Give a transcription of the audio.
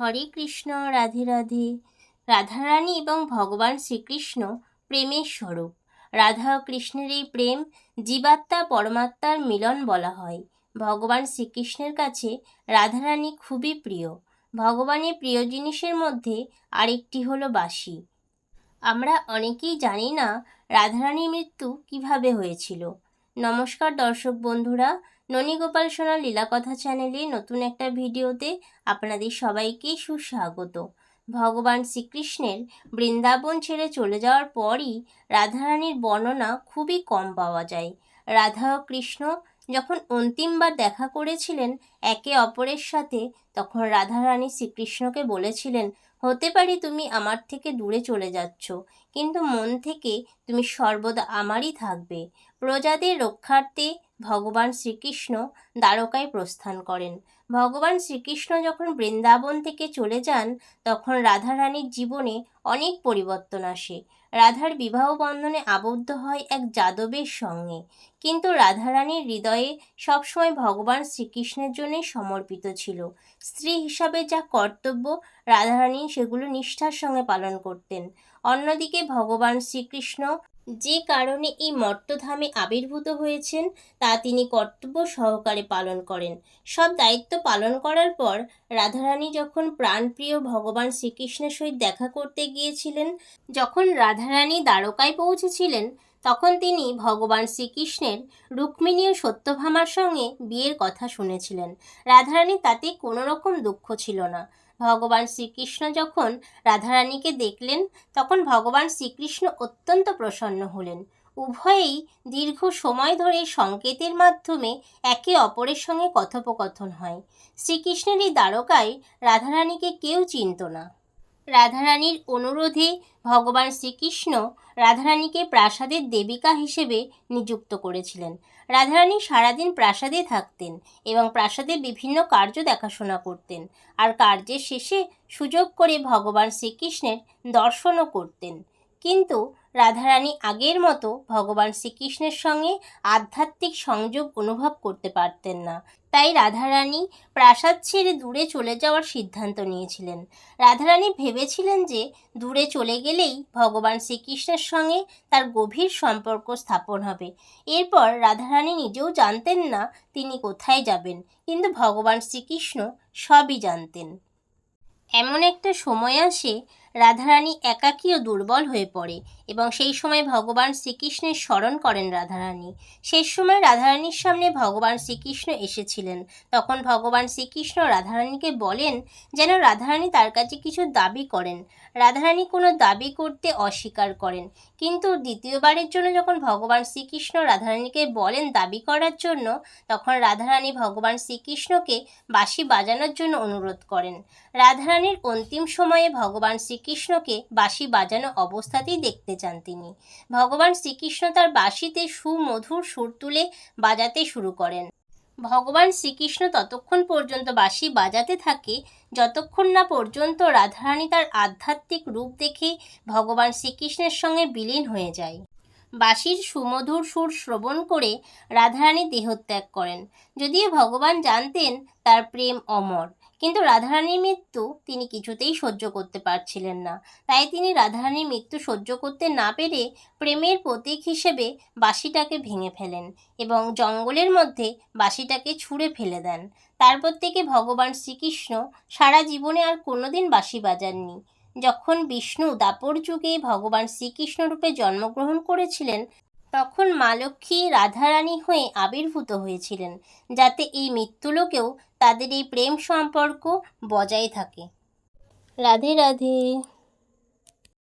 হরে কৃষ্ণ, রাধে রাধে। রাধারানী এবং ভগবান শ্রীকৃষ্ণ প্রেমের স্বরূপ। রাধা কৃষ্ণের এই প্রেম জীবাত্মা পরমাত্মার মিলন বলা হয়। ভগবান শ্রীকৃষ্ণের কাছে রাধারানী খুবই প্রিয়। ভগবানের প্রিয় জিনিসের মধ্যে আরেকটি হলো বাসি আমরা অনেকেই জানি না রাধারানীর মৃত্যু কীভাবে হয়েছিল। নমস্কার দর্শক বন্ধুরা ননীগোপাল সোনার লীলাকথা চ্যানেলে নতুন একটা ভিডিওতে আপনাদের সবাইকে সুস্বাগত। ভগবান শ্রীকৃষ্ণের বৃন্দাবন ছেড়ে চলে যাওয়ার পরই রাধারানীর বর্ণনা খুবই কম পাওয়া যায়। রাধা ও কৃষ্ণ যখন অন্তিমবার দেখা করেছিলেন একে অপরের সাথে, তখন রাধারানী শ্রীকৃষ্ণকে বলেছিলেন হতে পারে তুমি আমার থেকে দূরে চলে যাচ্ছ, কিন্তু মন থেকে তুমি সর্বদা আমারই থাকবে। প্রজাদের রক্ষার্থে ভগবান শ্রীকৃষ্ণ দ্বারকায় প্রস্থান করেন। ভগবান শ্রীকৃষ্ণ যখন বৃন্দাবন থেকে চলে যান, তখন রাধারানীর জীবনে অনেক পরিবর্তন আসে। রাধার বিবাহ বন্ধনে আবদ্ধ হয় এক যাদবের সঙ্গে। কিন্তু রাধারানীর হৃদয়ে সবসময় ভগবান শ্রীকৃষ্ণের জন্য সমর্পিত ছিল। স্ত্রী হিসাবে যা কর্তব্য, রাধারানী সেগুলো নিষ্ঠার সঙ্গে পালন করতেন। অন্যদিকে ভগবান শ্রীকৃষ্ণ যে কারণে এই মর্তধামে আবির্ভূত হয়েছেন, তা তিনি কর্তব্য সহকারে পালন করেন। সব দায়িত্ব পালন করার পর রাধারানী যখন প্রাণপ্রিয় ভগবান শ্রীকৃষ্ণের সহিত দেখা করতে গিয়েছিলেন, যখন রাধারানী দ্বারকায় পৌঁছেছিলেন, তখন তিনি ভগবান শ্রীকৃষ্ণের রুক্মিণী ও সত্যভামার সঙ্গে বিয়ের কথা শুনেছিলেন। রাধারানী তাতে কোনো রকম দুঃখ ছিল না। ভগবান শ্রীকৃষ্ণ যখন রাধারানীকে দেখলেন, তখন ভগবান শ্রীকৃষ্ণ অত্যন্ত প্রসন্ন হলেন। উভয়েই দীর্ঘ সময় ধরে সংকেতের মাধ্যমে একে অপরের সঙ্গে কথোপকথন হয়। শ্রীকৃষ্ণের এই দ্বারকায় রাধারানীকে কেউ চিনত না। রাধারানীর অনুরোধে ভগবান শ্রীকৃষ্ণ রাধারানীকে প্রাসাদের দেবিকা হিসেবে নিযুক্ত করেছিলেন। রাধারানী সারাদিন প্রাসাদে থাকতেন এবং প্রাসাদে বিভিন্ন কার্য দেখাশোনা করতেন আর কার্যের শেষে সুযোগ করে ভগবান শ্রীকৃষ্ণের দর্শনও করতেন। কিন্তু রাধারানী আগের মতো ভগবান শ্রীকৃষ্ণের সঙ্গে আধ্যাত্মিক সংযোগ অনুভব করতে পারতেন না। তাই রাধারানী প্রাসাদ ছেড়ে দূরে চলে যাওয়ার সিদ্ধান্ত নিয়েছিলেন। রাধারানী ভেবেছিলেন যে দূরে চলে গেলেই ভগবান শ্রীকৃষ্ণের সঙ্গে তার গভীর সম্পর্ক স্থাপন হবে। এরপর রাধারানী নিজেও জানতেন না তিনি কোথায় যাবেন, কিন্তু ভগবান শ্রীকৃষ্ণ সবই জানতেন। এমন একটা সময় আসে রাধারানী একাকী ও দুর্বল হয়ে পড়ে এবং সেই সময় ভগবান শ্রীকৃষ্ণের স্মরণ করেন রাধারানী। সেই সময় রাধারানীর সামনে ভগবান শ্রীকৃষ্ণ এসেছিলেন। তখন ভগবান শ্রীকৃষ্ণ রাধারানীকে বলেন, যেন রাধারানী তার কাছে কিছু দাবি করেন। রাধারানী কোনো দাবি করতে অস্বীকার করেন। কিন্তু দ্বিতীয়বারের জন্য যখন ভগবান শ্রীকৃষ্ণ রাধারানীকে বলেন দাবি করার জন্য, তখন রাধারানী ভগবান শ্রীকৃষ্ণকে বাঁশি বাজানোর জন্য অনুরোধ করেন। রাধারানীর অন্তিম সময়ে ভগবান শ্রীকৃষ্ণকে বাঁশি বাজানো অবস্থাতেই দেখতে চান তিনি। ভগবান শ্রীকৃষ্ণ তার বাঁশিতে সুমধুর সুর তুলে বাজাতে শুরু করেন। ভগবান শ্রীকৃষ্ণ ততক্ষণ পর্যন্ত বাঁশি বাজাতে থাকে, যতক্ষণ না পর্যন্ত রাধারানী তার আধ্যাত্মিক রূপ দেখে ভগবান শ্রীকৃষ্ণের সঙ্গে বিলীন হয়ে যায়। বাঁশির সুমধুর সুর শ্রবণ করে রাধারানী দেহত্যাগ করেন। যদিও ভগবান জানতেন তার প্রেম অমর কিন্তু রাধারানীর মৃত্যু তিনি কিছুতেই সহ্য করতে পারছিলেন না। তাই তিনি রাধারানীর মৃত্যু সহ্য করতে না পেরে প্রেমের প্রতীক হিসেবে বাঁশিটাকে ভেঙে ফেলেন এবং জঙ্গলের মধ্যে বাঁশিটাকে ছুঁড়ে ফেলে দেন। তারপর থেকে ভগবান শ্রীকৃষ্ণ সারা জীবনে আর কোনোদিন বাঁশি বাজাননি। যখন বিষ্ণু দাপর যুগে ভগবান শ্রীকৃষ্ণ রূপে জন্মগ্রহণ করেছিলেন তখন মা লক্ষ্মী রাধারানী হয়ে আবির্ভূত হয়েছিলেন, যাতে এই মৃত্যুলোকেও তাদের এই প্রেম সম্পর্ক বজায় থাকে। রাধে রাধে।